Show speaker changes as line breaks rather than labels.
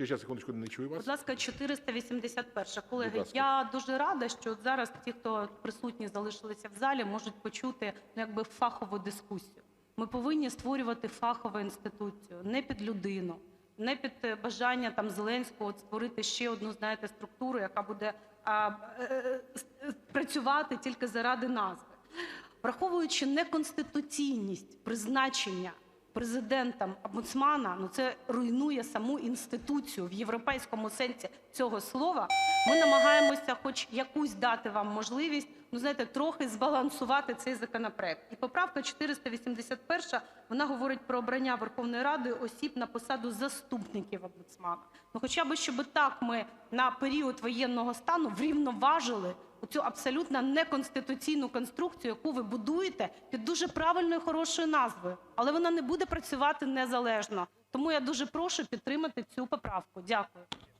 Ще зараз, секундочку, не чую вас.
Будь ласка, 481. Колеги,
ласка.
я дуже рада, що зараз ті, хто присутні залишилися в залі, можуть почути ну, якби фахову дискусію. Ми повинні створювати фахову інституцію, не під людину, не під е, бажання там Зеленського створити ще одну, знаєте, структуру, яка буде а, е, е, е, працювати тільки заради назви. Враховуючи неконституційність призначення президентом омбудсмана, ну це руйнує саму інституцію в європейському сенсі цього слова. Ми намагаємося, хоч якусь дати вам можливість, ну знаєте, трохи збалансувати цей законопроект. І поправка 481, вона говорить про обрання Верховної Ради осіб на посаду заступників омбудсмана. Ну, хоча б щоб так ми на період воєнного стану врівноважили оцю абсолютно неконституційну конструкцію, яку ви будуєте під дуже правильною хорошою назвою, але вона не буде працювати незалежно. Тому я дуже прошу підтримати цю поправку. Дякую.